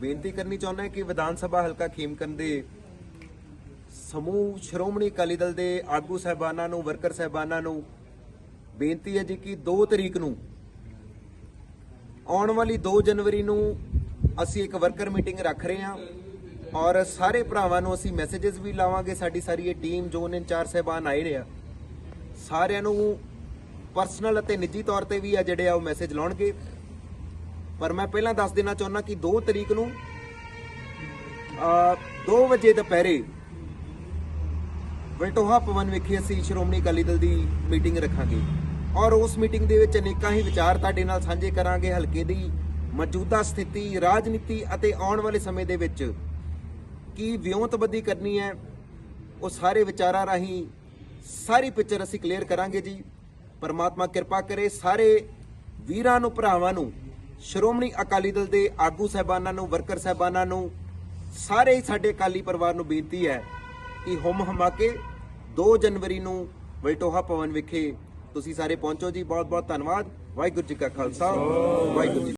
ਬੇਨਤੀ ਕਰਨੀ ਚਾਹੁੰਦਾ ਕਿ ਵਿਧਾਨ ਸਭਾ ਹਲਕਾ ਖੇਮਕਰਨ ਦੇ ਸਮੂਹ ਸ਼੍ਰੋਮਣੀ ਅਕਾਲੀ ਦਲ ਦੇ ਆਗੂ ਸਹਿਬਾਨਾਂ ਨੂੰ, ਵਰਕਰ ਸਹਿਬਾਨਾਂ ਨੂੰ ਬੇਨਤੀ ਹੈ ਜੀ ਕਿ 2 ਤਰੀਕ ਨੂੰ, ਆਉਣ ਵਾਲੀ 2 ਜਨਵਰੀ ਨੂੰ ਅਸੀਂ ਇੱਕ ਵਰਕਰ ਮੀਟਿੰਗ ਰੱਖ ਰਹੇ ਹਾਂ ਔਰ ਸਾਰੇ ਭਰਾਵਾਂ ਨੂੰ ਅਸੀਂ ਮੈਸੇजेस ਵੀ ਲਾਵਾਂਗੇ। ਸਾਡੀ ਸਾਰੀ ਇਹ ਟੀਮ ਜ਼ੋਨ ਇੰਚਾਰਜ ਸਹਿਬਾਨ ਆਏ ਰਹੇ ਆ, ਸਾਰਿਆਂ ਨੂੰ ਪਰਸਨਲ ਅਤੇ ਨਿੱਜੀ ਤੌਰ ਤੇ ਵੀ ਆ ਜਿਹੜੇ ਆ ਉਹ ਮੈਸੇਜ ਲਾਉਣਗੇ। ਪਰ ਮੈਂ ਪਹਿਲਾਂ ਦੱਸ ਦੇਣਾ ਚਾਹੁੰਦਾ ਕਿ 2 ਤਰੀਕ ਨੂੰ ਅ 2 ਵਜੇ ਦੁਪਹਿਰੇ ਵਲਟੋਹਾ ਭਵਨ ਵਿਖੇ ਅਸੀਂ ਸ਼੍ਰੋਮਣੀ ਅਕਾਲੀ ਦਲ ਦੀ ਮੀਟਿੰਗ ਰੱਖਾਂਗੇ ਔਰ ਉਸ ਮੀਟਿੰਗ ਦੇ ਵਿੱਚ ਅਨੇਕਾਂ ਹੀ ਵਿਚਾਰ ਤੁਹਾਡੇ ਨਾਲ ਸਾਂਝੇ ਕਰਾਂਗੇ, ਹਲਕੇ ਦੀ ਮੌਜੂਦਾ ਸਥਿਤੀ, ਰਾਜਨੀਤੀ ਅਤੇ ਆਉਣ ਵਾਲੇ ਸਮੇਂ ਦੇ ਵਿੱਚ ਕੀ ਵਿਉਂਤਬੱਦੀ ਕਰਨੀ ਹੈ, ਉਹ ਸਾਰੇ ਵਿਚਾਰਾਂ ਰਾਹੀਂ ਸਾਰੀ ਪਿਕਚਰ ਅਸੀਂ ਕਲੀਅਰ ਕਰਾਂਗੇ ਜੀ। ਪਰਮਾਤਮਾ ਕਿਰਪਾ ਕਰੇ ਸਾਰੇ ਵੀਰਾਂ ਨੂੰ, ਭਰਾਵਾਂ ਨੂੰ ਸ਼੍ਰੋਮਣੀ ਅਕਾਲੀ ਦਲ ਦੇ ਆਗੂ ਸਹਿਬਾਨਾਂ ਨੂੰ, ਵਰਕਰ ਸਹਿਬਾਨਾਂ ਨੂੰ, ਸਾਰੇ ਹੀ ਸਾਡੇ ਅਕਾਲੀ ਪਰਿਵਾਰ ਨੂੰ ਬੇਨਤੀ ਹੈ ਕਿ ਹੁਮ ਹਮਾ ਕੇ 2 ਜਨਵਰੀ ਨੂੰ ਵਲਟੋਹਾ ਭਵਨ ਵਿਖੇ ਤੁਸੀਂ ਸਾਰੇ ਪਹੁੰਚੋ ਜੀ। ਬਹੁਤ ਬਹੁਤ ਧੰਨਵਾਦ। ਵਾਹਿਗੁਰੂ ਜੀ ਕਾ ਖਾਲਸਾ। ਵਾਹਿਗੁਰੂ ਜੀ